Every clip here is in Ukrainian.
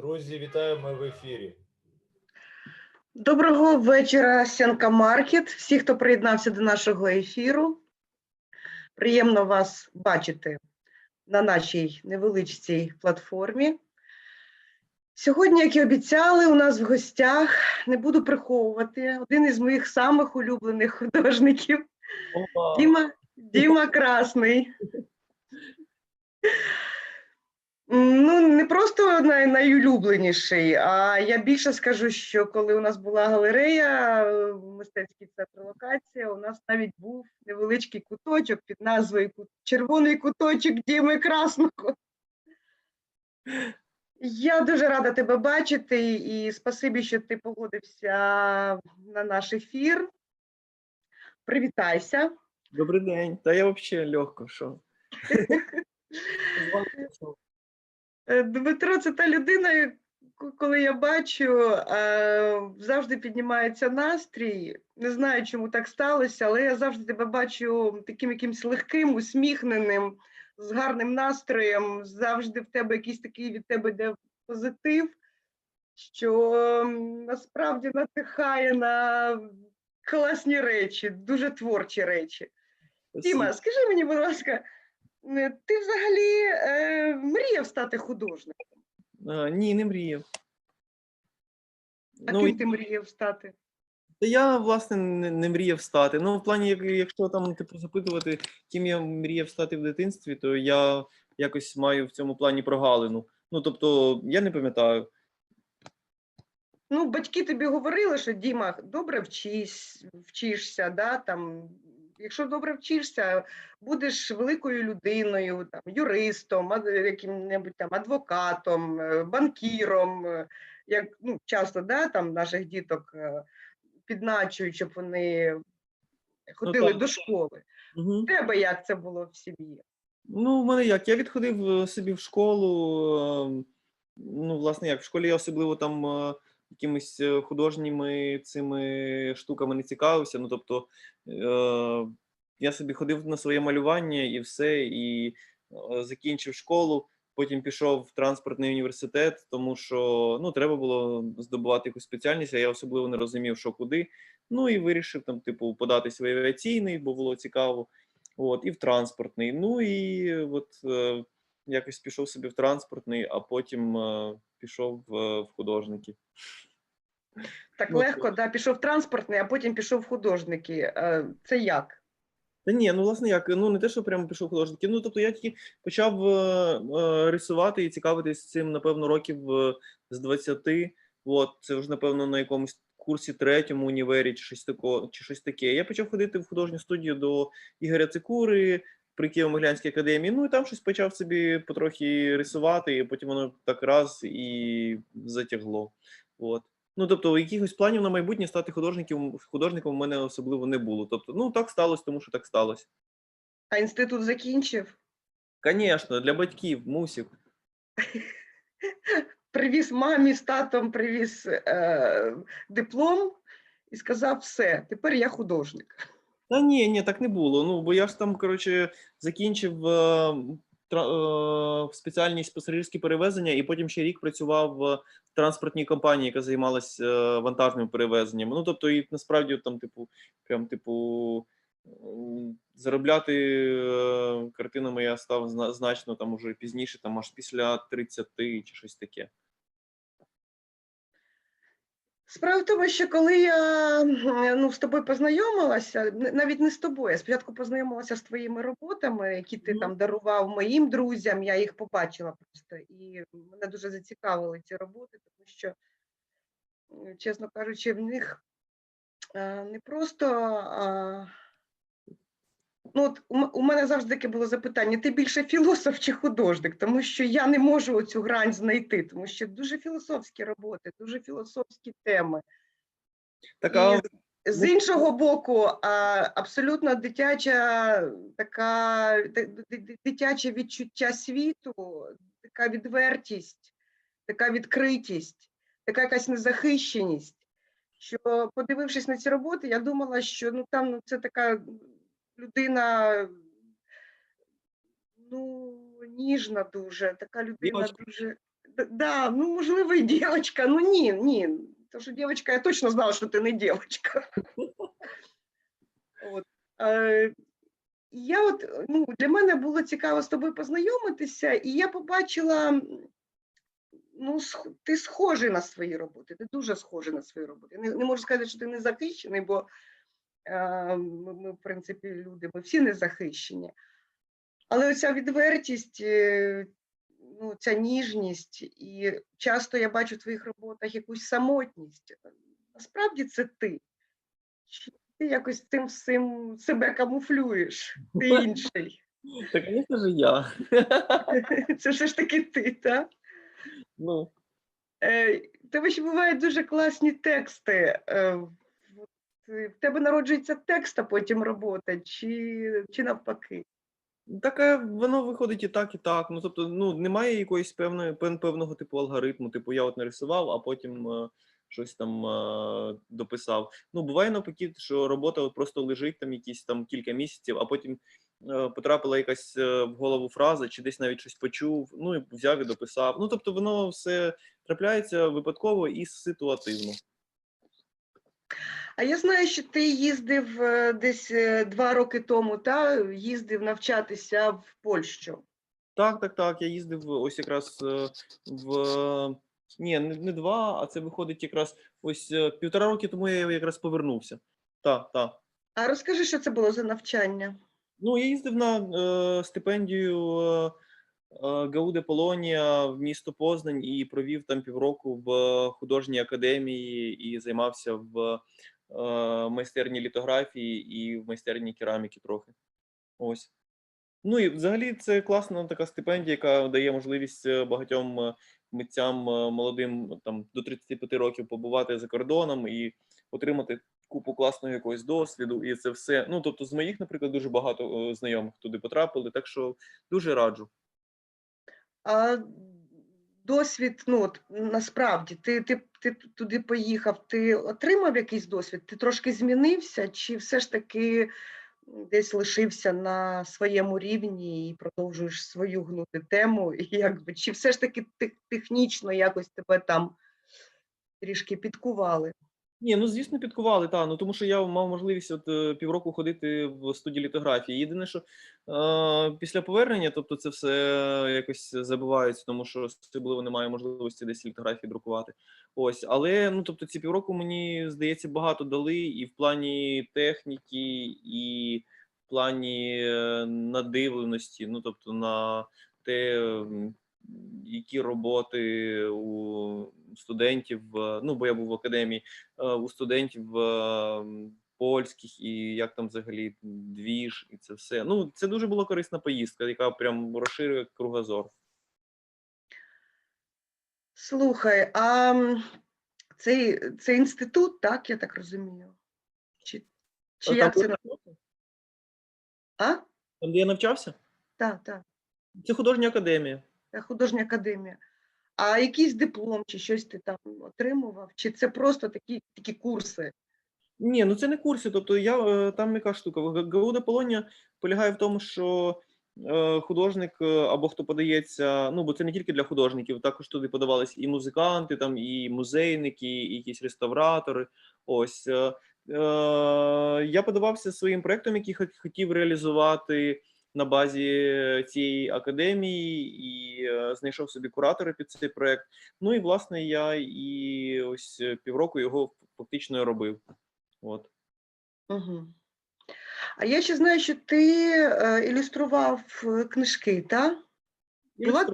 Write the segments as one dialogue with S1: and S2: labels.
S1: Друзі, вітаємо в ефірі.
S2: Доброго вечора, Сянка Маркет. Всі, хто приєднався до нашого ефіру. Приємно вас бачити на нашій невеличкій платформі. Сьогодні, як і обіцяли, у нас в гостях не буду приховувати один із моїх самих улюблених художників Діма, Діма Красний. Ну, не просто най, найулюбленіший, а я більше скажу, що коли у нас була галерея, е, мистецький центр локація, у нас навіть був невеличкий куточок під назвою Червоний куточок Діми Красного. Я дуже рада тебе бачити і спасибі, що ти погодився на наш ефір. Привітайся.
S3: Добрий день. Та я взагалі легко, що?
S2: Е, Дмитро, це та людина, коли я бачу, е, завжди піднімається настрій. Не знаю, чому так сталося, але я завжди тебе бачу таким якимось легким, усміхненим, з гарним настроєм. Завжди в тебе якийсь такий від тебе йде позитив, що насправді надихає на класні речі, дуже творчі речі. Діма, скажи мені, будь ласка, ти взагалі е, мріяв стати художником?
S3: А, ні, не мріяв.
S2: А
S3: Ну,
S2: ким ти мріяв стати?
S3: та я, власне, не, не мріяв стати. Ну, в плані, як- якщо там типу, запитувати, ким я мріяв стати в дитинстві, то я якось маю в цьому плані прогалину. Ну, тобто, я не пам'ятаю.
S2: Ну, батьки тобі говорили, що Діма, добре вчись, вчишся, да, там, якщо добре вчишся, будеш великою людиною, там, юристом, яким-небудь там адвокатом, е, банкіром, е, як ну, часто да, там, наших діток е, підначують, щоб вони ходили
S3: так.
S2: до школи.
S3: Угу.
S2: Тебе як це було в сім'ї?
S3: Ну, в мене як? Я відходив собі в школу. е, Ну, власне, як в школі я особливо там якимись е, художніми цими штуками не цікавився. Ну, тобто, е, я собі ходив на своє малювання і все, і е, закінчив школу. Потім пішов в транспортний університет, тому що ну, треба було здобувати якусь спеціальність, а я особливо не розумів, що куди. Ну і вирішив там, типу, податись в авіаційний, бо було цікаво. От, і в транспортний. Ну і от е, якось пішов собі в транспортний, а потім е, пішов в, в художники.
S2: Так легко, да, пішов транспортний, а потім пішов в художники. Е, Це як?
S3: Та ні, ну власне як, ну не те, що прямо пішов художники. Ну тобто я тільки почав е, е, рисувати і цікавитись цим, напевно, років е, з 20. От, це вже, напевно, на якомусь курсі третьому універі чи щось тако, чи щось таке. Я почав ходити в художню студію до Ігоря Цикури при Києво-Могилянській академії. Ну і там щось почав собі потрохи рисувати, і потім воно так раз і затягло. От. Ну, тобто, якихось планів на майбутнє стати художником, художником у мене особливо не було. Тобто, ну так сталося, тому що так сталося.
S2: А інститут закінчив?
S3: Звісно, для батьків мусив.
S2: Привіз мамі з татом, привіз е, диплом і сказав: все, тепер я художник.
S3: Та ні, ні, так не було. Ну, бо я ж там, коротше, закінчив е, в спеціальність пасажирські перевезення, і потім ще рік працював в транспортній компанії, яка займалася вантажним перевезенням. Ну, тобто, і насправді там, типу, прям, типу, заробляти е, картинами я став значно там уже пізніше, там аж після 30 чи щось таке.
S2: Справа в тому, що коли я ну, з тобою познайомилася, навіть не з тобою, я спочатку познайомилася з твоїми роботами, які ти
S3: mm.
S2: там дарував моїм друзям, я їх побачила просто, і мене дуже зацікавили ці роботи, тому що, чесно кажучи, в них е, не просто. Ну, от у мене завжди таке було запитання: ти більше філософ чи художник? Тому що я не можу оцю грань знайти, тому що дуже філософські роботи, дуже філософські теми.
S3: Так, а
S2: з- з іншого боку, абсолютно дитяча така ди- ди- ди- дитяче відчуття світу, така відвертість, така відкритість, така якась незахищеність. Що, подивившись на ці роботи, я думала, що ну там ну, це така людина ну, ніжна дуже, така людина
S3: Дімочка.
S2: дуже. Да, ну можливо, і дівчинка. Ну ні, ні. Тому що дівчинка, я точно знала, що ти не дівчинка. От. Е, я от, ну, для мене було цікаво з тобою познайомитися, і я побачила, ну, сх- ти схожий на свої роботи, ти дуже схожий на свої роботи. Не, не можу сказати, що ти не захищений, бо ми, ми, в принципі, люди, ми всі не захищені. Але оця відвертість, е, ну, ця ніжність, і часто я бачу в твоїх роботах якусь самотність. Насправді це ти. Чи ти якось тим всім себе камуфлюєш, ти інший.
S3: Так, звісно ж, я.
S2: Це все ж таки ти, так?
S3: Ну,
S2: Е, в тебе ще бувають дуже класні тексти. Е, е, в тебе народжується текст, а потім робота, чи, чи навпаки.
S3: таке воно виходить і так, і так. Ну, тобто, ну, немає якоїсь певної, певного типу алгоритму. Типу, я от нарисував, а потім е, щось там е, дописав. Ну, буває навпаки, що робота от просто лежить там якісь там кілька місяців, а потім е, потрапила якась е, в голову фраза, чи десь навіть щось почув, ну і взяв і дописав. Ну, тобто, воно все трапляється випадково і ситуативно.
S2: А я знаю, що ти їздив е, десь е, два роки тому, та їздив навчатися в Польщу.
S3: Так, так, так. Я їздив ось якраз е, в ні, не, два, а це виходить якраз ось е, півтора роки тому я якраз повернувся. Так, так.
S2: А розкажи, що це було за навчання?
S3: Ну, я їздив на е, стипендію е, е, Гауде Полонія в місто Познань і провів там півроку в художній академії і займався в е, майстерні літографії і в майстерні кераміки трохи. Ось. Ну і взагалі це класна така стипендія, яка дає можливість е, багатьом е, митцям е, молодим там до 35 років побувати за кордоном і отримати купу класного якогось досвіду, і це все. Ну тобто, з моїх, наприклад, дуже багато знайомих туди потрапили, так що дуже раджу.
S2: А досвід, ну от насправді, ти, ти, ти туди поїхав, ти отримав якийсь досвід? Ти трошки змінився, чи все ж таки десь лишився на своєму рівні і продовжуєш свою гнути тему? Якби, чи все ж таки тех- технічно якось тебе там трішки підкували?
S3: Ні, ну звісно, підкували, та ну тому що я мав можливість от е, півроку ходити в студії літографії. Єдине, що е, після повернення, тобто це все якось забувається, тому що особливо немає можливості десь літографії друкувати. Ось, але ну тобто ці півроку мені здається багато дали і в плані техніки, і в плані е, надивленості, ну тобто на те, які роботи у студентів, е, ну бо я був в академії е, у студентів е, польських і як там взагалі двіж, і це все. Ну, це дуже була корисна поїздка, яка прям розширює кругозор.
S2: Слухай, а цей, цей інститут, так, я так розумію? Чи, чи як це? А?
S3: Там, де я навчався,
S2: Так, так.
S3: це художня академія.
S2: Е, художня академія. А якийсь диплом чи щось ти там отримував? Чи це просто такі, такі курси?
S3: Ні, ну це не курси. Тобто я е, там яка штука. Г- Гауда Полонія полягає в тому, що е, художник або хто подається, ну бо це не тільки для художників, також туди подавались і музиканти, там і музейники, і якісь реставратори. Ось я подавався своїм проектом, який хот- хотів реалізувати на базі цієї академії, і е, знайшов собі куратора під цей проект. Ну і власне я і ось е, півроку його фактично робив. От.
S2: Угу. А я ще знаю, що ти е, ілюстрував е, книжки, так?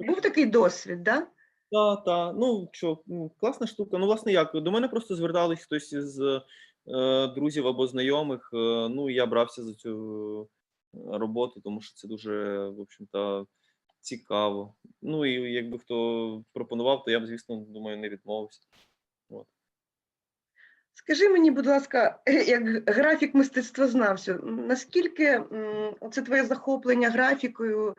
S2: Був такий досвід, так?
S3: Та, та. Ну що, класна штука. Ну, власне, як до мене просто звертались хтось із е, друзів або знайомих. е, ну, я брався за цю е, роботу, тому що це дуже, в общем-то, цікаво. Ну і якби хто пропонував, то я б, звісно, думаю, не відмовився. От.
S2: Скажи мені, будь ласка, як графік мистецтвознавцю, наскільки це твоє захоплення графікою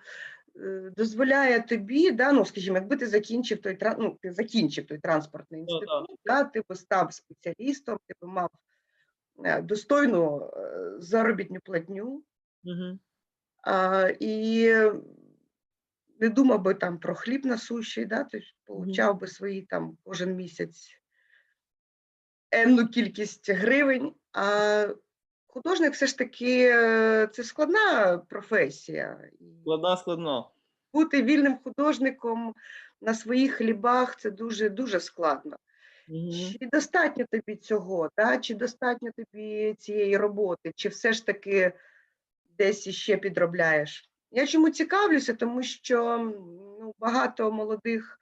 S2: е, дозволяє тобі, да, ну, скажімо, якби ти закінчив той ну, ти закінчив той транспортний інститут, да, ти би став спеціалістом, ти би мав е, достойну е, заробітну платню,
S3: Угу.
S2: А, і не думав би там про хліб насущий, да? ж получав би свої там кожен місяць енну кількість гривень. А художник все ж таки е, це складна професія.
S3: Складна, складна.
S2: бути вільним художником на своїх хлібах це дуже дуже складно.
S3: Мгм.
S2: Чи достатньо тобі цього, да? чи достатньо тобі цієї роботи, чи все ж таки десь іще підробляєш? Я чому цікавлюся, тому що ну, багато молодих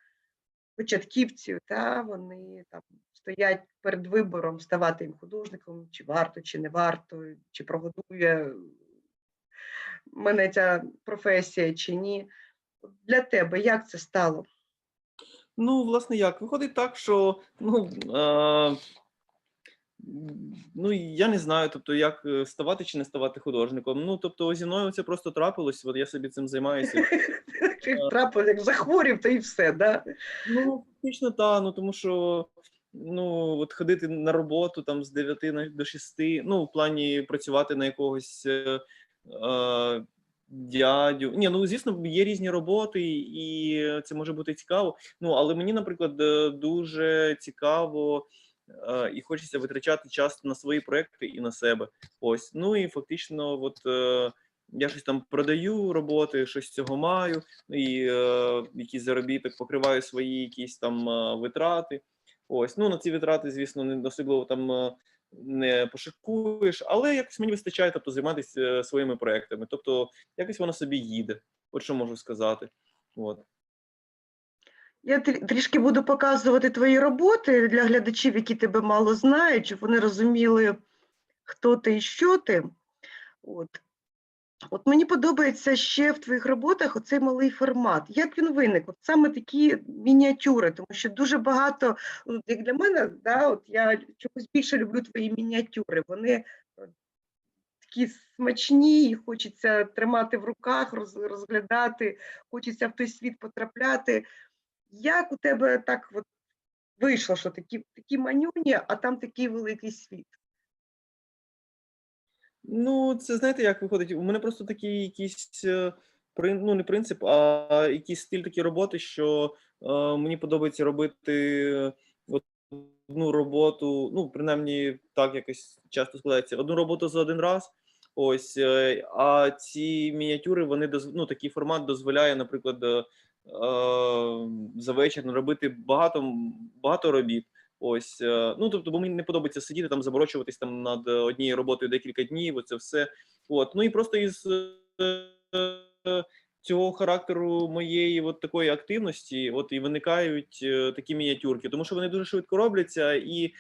S2: початківців, та, вони там стоять перед вибором ставати їм художником, чи варто, чи не варто, чи прогодує мене ця професія, чи ні. Для тебе як це стало?
S3: Ну, власне, як? Виходить так, що ну, е, ну я не знаю, тобто, як е, ставати чи не ставати художником. Ну, тобто, зі мною це просто трапилось, от я собі цим займаюся.
S2: Трапилось, як захворів, то і все, да?
S3: Ну, фактично, так, ну тому що ну, от ходити на роботу там з 9 до 6, ну, в плані працювати на якогось е, е, дядю. Ні, ну звісно, є різні роботи, і це може бути цікаво. Ну, але мені, наприклад, е, дуже цікаво. І хочеться витрачати час на свої проекти і на себе. Ось. Ну і фактично, от е, я щось там продаю роботи, щось цього маю і е, якийсь заробіток покриваю свої якісь там е, витрати. Ось, ну на ці витрати, звісно, не особливо там е, не пошикуєш, але якось мені вистачає тобто, займатися своїми проектами. Тобто, якось воно собі їде. От що можу сказати. От.
S2: Я трішки буду показувати твої роботи для глядачів, які тебе мало знають, щоб вони розуміли, хто ти і що ти. От. От мені подобається ще в твоїх роботах оцей малий формат. Як він виник? От саме такі мініатюри, тому що дуже багато, ну, як для мене, да, от я чомусь більше люблю твої мініатюри. Вони е, такі смачні, хочеться тримати в руках, розглядати, хочеться в той світ потрапляти. Як у тебе так от вийшло, що такі, такі манюні, а там такий великий світ?
S3: Ну, це знаєте, як виходить? У мене просто такий якийсь е, ну, не принцип, а якийсь стиль такої роботи, що е, мені подобається робити одну роботу, ну, принаймні, так якось часто складається, одну роботу за один раз. Ось, е, а ці мініатюри, вони ну, такий формат дозволяє, наприклад, е, за вечір робити багато, багато робіт. Ось, е, ну тобто, бо мені не подобається сидіти там, заморочуватись там над е, однією роботою декілька днів. Оце все. От, ну і просто із е, е, цього характеру моєї от такої активності, от і виникають е, такі мініатюрки, тому що вони дуже швидко робляться і е,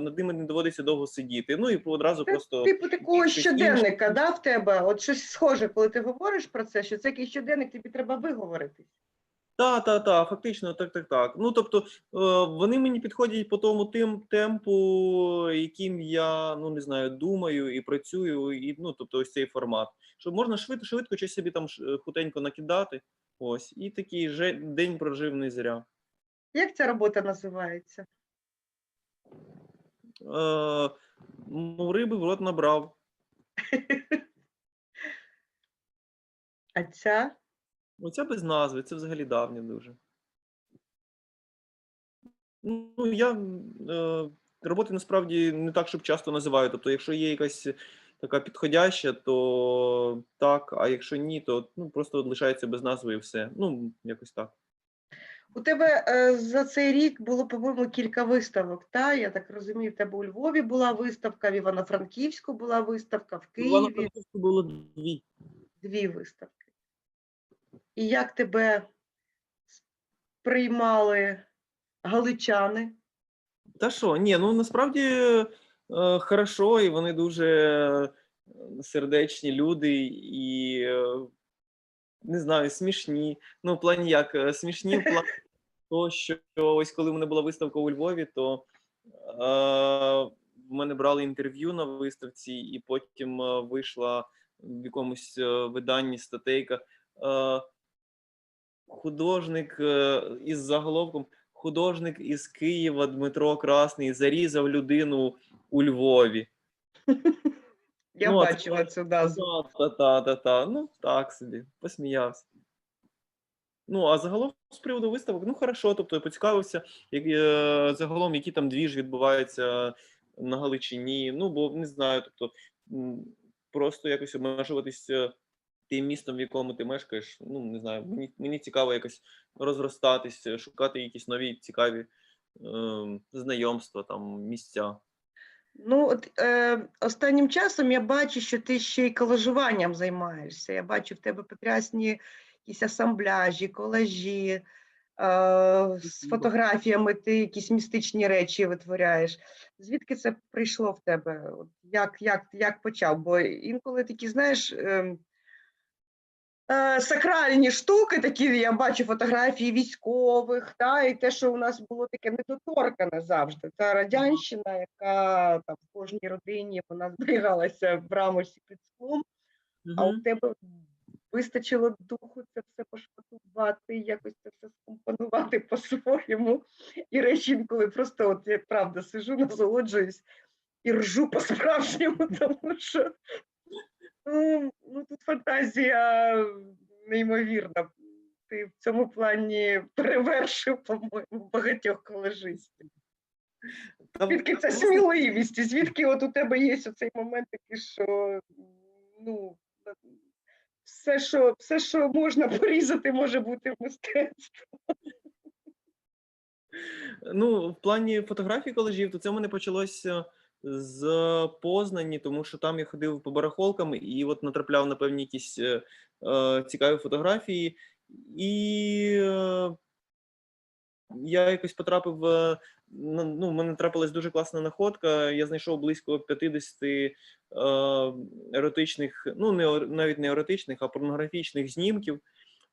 S3: над ними не доводиться довго сидіти. Ну і одразу
S2: Це
S3: просто
S2: Типу такого щоденника, да, в тебе? От щось схоже, коли ти говориш про це, що це якийсь щоденник, тобі треба виговоритись.
S3: Та, та, та, фактично, так, так, так. Ну тобто, е, вони мені підходять по тому тим темпу, яким я ну не знаю, думаю і працюю, і ну тобто, ось цей формат. Щоб можна швидко, швидко щось собі там хутенько накидати. Ось, і такий же день прожив не зря.
S2: Як ця робота називається?
S3: Е, ну, риби в рот набрав.
S2: А ця?
S3: Оця без назви, це взагалі давнє дуже. Ну, я е, роботи насправді не так, щоб часто називаю. Тобто, якщо є якась така підходяща, то так, а якщо ні, то ну, просто лишається без назви і все. Ну, якось так.
S2: У тебе е, за цей рік було, по-моєму, кілька виставок, та? Я так розумію, в тебе у Львові була виставка, в Івано-Франківську була виставка, в
S3: В
S2: Києві
S3: Івано-Франківську було дві.
S2: дві виставки. І як тебе приймали галичани?
S3: Та що, ні, ну насправді е, хорошо, і вони дуже е, сердечні люди, і е, не знаю, смішні. Ну, в плані як, е, смішні в плані того, що ось коли в мене була виставка у Львові, то е, в мене брали інтерв'ю на виставці, і потім е, вийшла в якомусь е, виданні статейка. Е, художник із заголовком художник із Києва Дмитро Красний зарізав людину у Львові.
S2: Я
S3: Ну,
S2: бачила цю назву.
S3: Та, та, та, та, та. Ну, так собі, посміявся. Ну, а загалом з приводу виставок, ну хорошо, тобто я поцікавився, як, е, загалом, які там двіж відбуваються на Галичині. Ну, бо не знаю, тобто просто якось обмежуватись е, тим містом, в якому ти мешкаєш. Ну, не знаю, мені, мені цікаво якось розростатись, е, шукати якісь нові цікаві е, знайомства, там, місця.
S2: Ну, от е, останнім часом я бачу, що ти ще й колажуванням займаєшся. Я бачу в тебе прекрасні якісь асамбляжі, колажі, е, з фотографіями ти якісь містичні речі витворяєш. Звідки це прийшло в тебе? От як, як, як почав? Бо інколи такі, знаєш, е, сакральні штуки, такі я бачу фотографії військових, та, і те, що у нас було таке недоторкане завжди. Та радянщина, яка там в кожній родині вона зберігалася в рамочці під склом, а у тебе вистачило духу це все пошпатувати, якось це все скомпонувати по-своєму. І речі інколи просто, от я правда сижу, насолоджуюсь і ржу по-справжньому, тому що ну, ну тут фантазія неймовірна. Ти в цьому плані перевершив, по-моєму, багатьох колежистів.
S3: Там
S2: Звідки ця сміливість? Звідки от у тебе є оцей момент такий, що ну, все, що, все, що можна порізати, може бути в мистецтві.
S3: Ну, в плані фотографій колежів, то це в мене почалося з Познані, тому що там я ходив по барахолкам і от натрапляв на певні якісь е, е, цікаві фотографії. І е, я якось потрапив. е, Ну, мене трапилась дуже класна находка. Я знайшов близько 50 е, еротичних, ну не навіть не еротичних, а порнографічних знімків.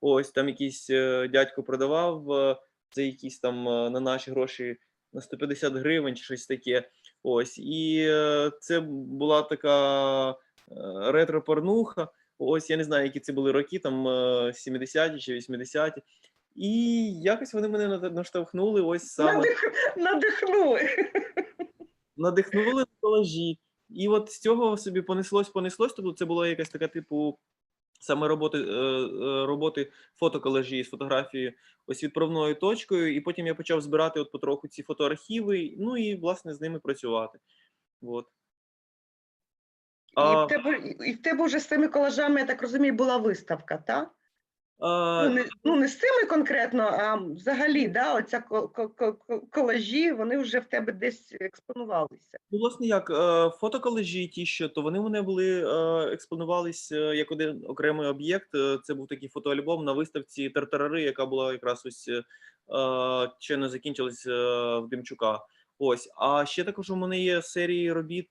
S3: Ось там якийсь е, дядько продавав. е, це якісь там на наші гроші на 150 гривень чи щось таке. Ось. І е, це була така е, ретро-порнуха. Ось я не знаю, які це були роки, там е, 70-ті чи 80-ті. І якось вони мене наштовхнули ось саме
S2: Надих... Надихнули.
S3: надихнули на колажі. І от з цього собі понеслось, понеслось. Тобто це була якась така типу саме роботи, е, е, роботи фотоколажі з фотографією ось відправною точкою. І потім я почав збирати от потроху ці фотоархіви, ну і власне з ними працювати. От.
S2: І, в тебе, і в тебе вже з цими колажами, я так розумію, була виставка, так? Ну, не, ну, не з цими конкретно, а взагалі, да, оця ко- ко- ко- ко- колажі, вони вже в тебе десь експонувалися.
S3: Ну, власне, як е, фотоколежі ті, що то вони вони були е, експонувались е, як один окремий об'єкт. Це був такий фотоальбом на виставці Тартарари, яка була якраз ось ще не закінчилась в Демчука. Ось, а ще також у мене є серії робіт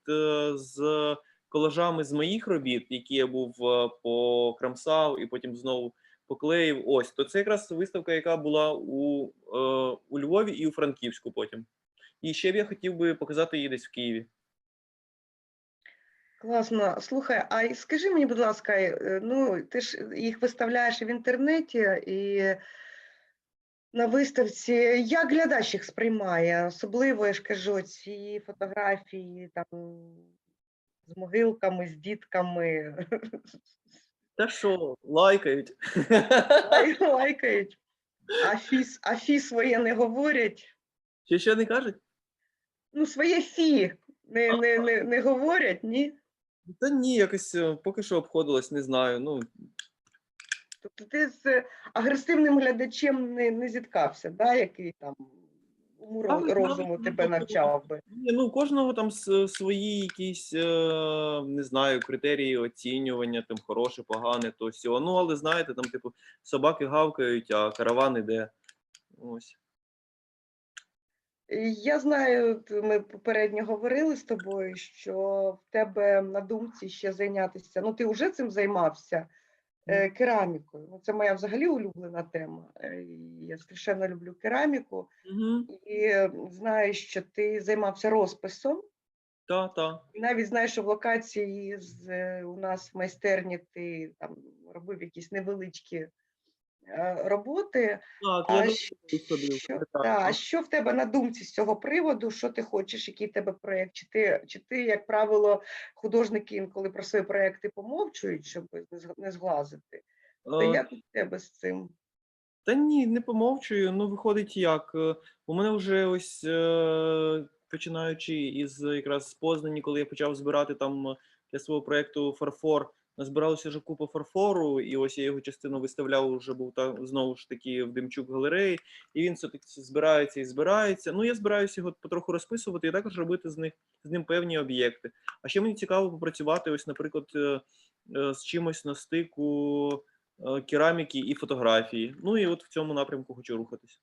S3: з колажами з моїх робіт, які я був е, покрамсав і потім знову поклеїв. Ось, то це якраз виставка, яка була у, е, у Львові і у Франківську потім. І ще б я хотів би показати її десь в Києві.
S2: Класно. Слухай, а скажи мені, будь ласка, е, ну ти ж їх виставляєш в інтернеті, і на виставці. Як глядач їх сприймає? Особливо, я ж кажу, ці фотографії там з могилками, з дітками,
S3: Та що, лайкають.
S2: лай- лайкають. А фі, а фі своє не говорять.
S3: Чи що не кажуть?
S2: Ну, своє фі не, не, не, не говорять, ні?
S3: Та ні, якось е, поки що обходилось, не знаю. Ну,
S2: Тобто ти з агресивним глядачем не, не зіткався, да? який там
S3: Але
S2: ро- розуму тебе
S3: ну,
S2: навчав би.
S3: ні, ну, у кожного там свої якісь, е, не знаю, критерії оцінювання, там хороше, погане, то сього. Ну, але знаєте, там, типу, собаки гавкають, а караван іде. Ось.
S2: Я знаю, ми попередньо говорили з тобою, що в тебе на думці ще зайнятися. Ну, ти вже цим займався керамікою. Ну, це моя взагалі улюблена тема. Е, Я страшенно люблю кераміку.
S3: Угу.
S2: І е, знаю, що ти займався розписом.
S3: Та, та.
S2: І навіть знаєш, що в локації з, е, у нас в майстерні ти там робив якісь невеличкі е, роботи.
S3: Так,
S2: А
S3: я
S2: що, що, та, а що в тебе на думці з цього приводу? Що ти хочеш, який в тебе проєкт? Чи ти, чи ти, як правило, художники інколи про свої проєкти помовчують, щоб не зг- не зглазити? То
S3: Е,
S2: як у тебе з цим?
S3: Та ні, не помовчую. Ну, виходить як. е, У мене вже ось е, починаючи із якраз з Познані, коли я почав збирати там е, для свого проєкту фарфор, назбиралося вже купа фарфору, і ось я його частину виставляв, вже був там знову ж таки в Демчук галереї, і він все таки збирається і збирається. Ну, я збираюся його потроху розписувати і також робити з них з ним певні об'єкти. А ще мені цікаво попрацювати, ось, наприклад, е, е, з чимось на стику е, кераміки і фотографії. Ну і от в цьому напрямку хочу рухатись.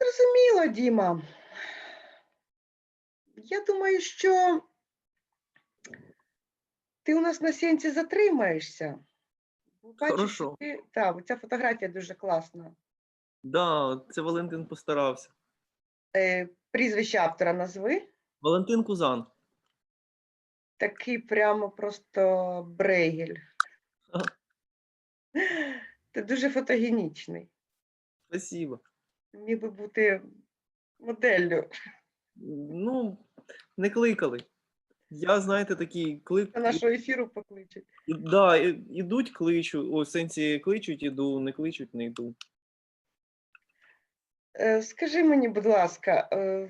S2: Зрозуміло, Діма. Я думаю, що ти у нас на сенсі затримаєшся. Що
S3: Хорошо.
S2: Ти... Так, ця фотографія дуже класна.
S3: Да, це Валентин постарався.
S2: Е, прізвище автора назви.
S3: Валентин Кузан.
S2: Такий прямо просто брейгель.
S3: Ага.
S2: Ти дуже фотогенічний.
S3: Спасибо.
S2: Міг би бути моделлю
S3: Ну, не кликали. Я, знаєте, такий клик.
S2: на нашого ефіру покличуть.
S3: І- Да, і- ідуть, кличу. О, в сенсі кличуть, іду, не кличуть, не йду.
S2: Е, Скажи мені, будь ласка, е,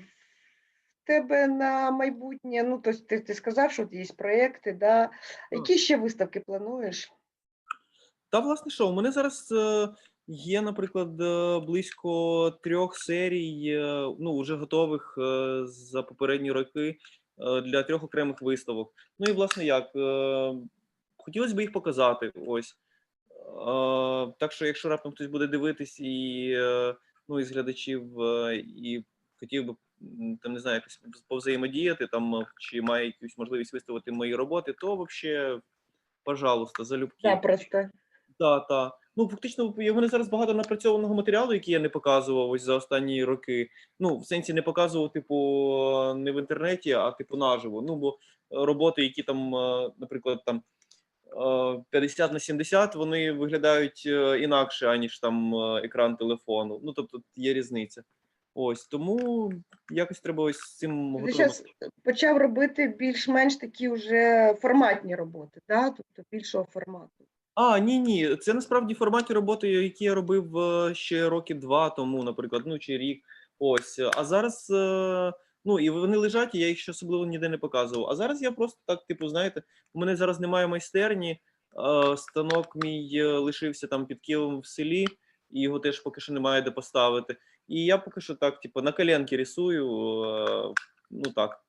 S2: в тебе на майбутнє, ну, тобто ти, ти сказав, що є проєкти, да? які ще виставки плануєш?
S3: Та, власне, що, у мене зараз е, є, наприклад, е, близько трьох серій, е, ну, вже готових е, за попередні роки для трьох окремих виставок. Ну і, власне, як, е, хотілося б їх показати. Ось. Е, Так що, якщо раптом хтось буде дивитись і, е, ну, із глядачів, е, і хотів би там, не знаю, якось повзаємодіяти, там, е, чи має якусь можливість виставити мої роботи, то взагалі, пожалуйста, залюбки.
S2: Запросто.
S3: Так, так. Ну, фактично, в мене зараз багато напрацьованого матеріалу, який я не показував ось за останні роки. Ну, в сенсі не показував, типу, не в інтернеті, а типу наживо. Ну, бо е, роботи, які там, е, наприклад, там е, 50 на 70, вони виглядають е, інакше, аніж там е, екран телефону. Ну, тобто є різниця. Ось тому якось треба ось з цим
S2: Ти зараз почав робити більш-менш такі вже форматні роботи, да? тобто більшого формату.
S3: А, ні, ні. Це насправді форматі роботи, які я робив е, ще роки два тому, наприклад, ну чи рік. Ось. А зараз, е, ну і вони лежать, і я їх ще особливо ніде не показував. А зараз я просто так, типу, знаєте, у мене зараз немає майстерні. е, Станок мій лишився там під Києвом в селі, і його теж поки що немає де поставити. І я поки що так, типу, на коленки рисую. Ну так.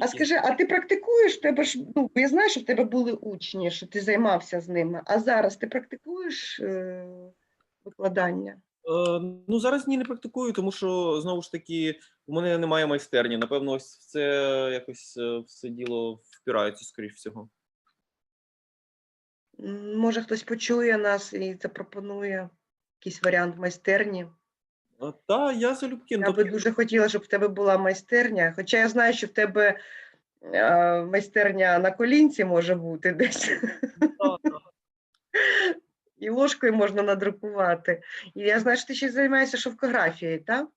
S2: А скажи, а ти практикуєш? Тебе ж ну я знаю, що в тебе були учні, що ти займався з ними. А зараз ти практикуєш е, викладання?
S3: Е, Ну, зараз ні, не практикую, тому що знову ж таки у мене немає майстерні. Напевно, ось це якось е, все діло впирається, скоріш всього.
S2: Може, хтось почує нас і запропонує якийсь варіант майстерні.
S3: Е, Та я залюбки. ну,
S2: Я би
S3: тобто,
S2: дуже хотіла, щоб в тебе була майстерня. Хоча я знаю, що в тебе е, майстерня на колінці може бути десь.
S3: та, та.
S2: І ложкою можна надрукувати. І я знаю, що ти ще займаєшся шовкографією, так?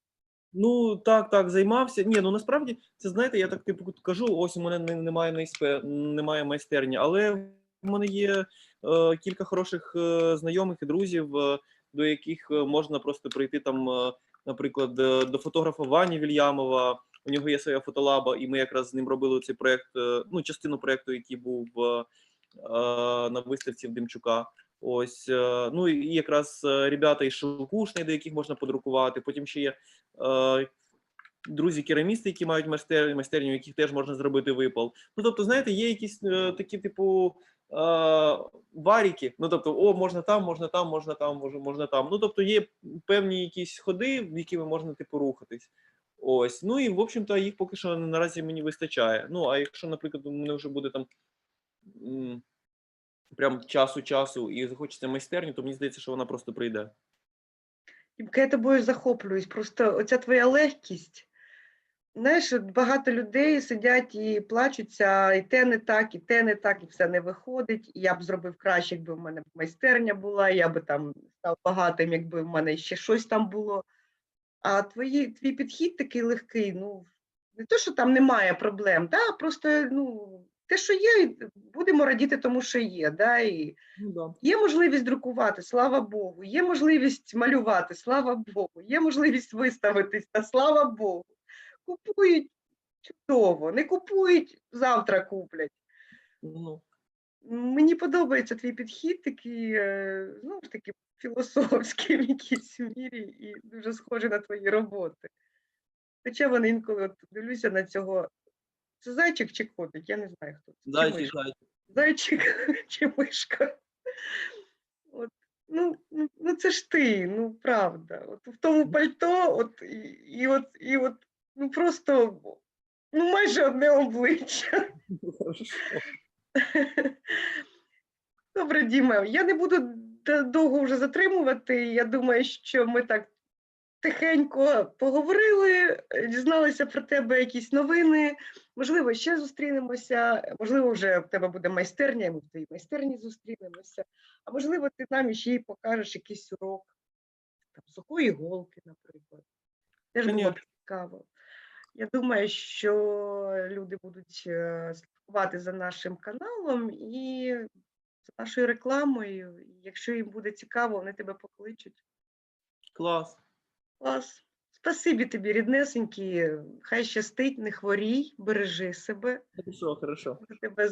S3: Ну так, так, займався. Ні, ну насправді це знаєте, я так типу кажу: ось у мене немає найспе, немає майстерні, але в мене є е, кілька хороших е, знайомих і друзів, е, до яких е, можна просто прийти там, е, наприклад, е, до фотографа Вані Вільямова. У нього є своя фотолаба, і ми якраз з ним робили цей проект, ну, частину проекту, який був на виставці в Демчука. Ось, ну і якраз ребята із Шелкушної, до яких можна подрукувати. Потім ще є друзі-керамісти, які мають майстер, майстерню, яких теж можна зробити випал. Ну, тобто, знаєте, є якісь такі, типу, варіки. Ну, тобто, о, можна там, можна там, можна там, можна, там. Ну, тобто, є певні якісь ходи, в якими можна, типу, рухатись. Ось, ну і в общем-то їх поки що наразі мені вистачає. Ну, а якщо, наприклад, у мене вже буде там прям часу часу і захочеться майстерню, то мені здається, що вона просто прийде.
S2: Я тобою захоплююсь. Просто оця твоя легкість. Знаєш, багато людей сидять і плачуться, і те не так, і те не так, і все не виходить. І я б зробив краще, якби в мене майстерня була, я би там став багатим, якби в мене ще щось там було. А твої, твій підхід такий легкий, ну, не то, що там немає проблем, та, просто ну, те, що є, будемо радіти тому, що є. Да? І
S3: Ну,
S2: є можливість друкувати, слава Богу, є можливість малювати, слава Богу, є можливість виставитись, та слава Богу. Купують чудово, не купують, завтра куплять.
S3: Ну,
S2: Мені подобається твій підхід, такий, е, знову ж таки, філософський в якійсь мірі і дуже схожий на твої роботи. Хоча вони інколи от дивлюся на цього. Це зайчик чи котик? Я не знаю, хто це. Чи
S3: зайчик, зайчик.
S2: Зайчик чи мишка. От, ну, ну, ну це ж ти, ну правда. От в тому пальто, от, і, і от, і от, ну просто ну, майже одне обличчя. Добре, Діма, я не буду довго вже затримувати. Я думаю, що ми так тихенько поговорили, дізналися про тебе якісь новини. Можливо, ще зустрінемося. Можливо, вже в тебе буде майстерня, ми в твоїй майстерні зустрінемося. А можливо, ти нам ще й покажеш якийсь урок там, сухої голки, наприклад. Теж було б цікаво. Я думаю, що люди будуть е, слідкувати за нашим каналом і за нашою рекламою. Якщо їм буде цікаво, вони тебе покличуть.
S3: Клас.
S2: Клас. Спасибі тобі, ріднесенькі. Хай щастить, не хворій, бережи себе.
S3: Хорошо, хорошо.
S2: Тебе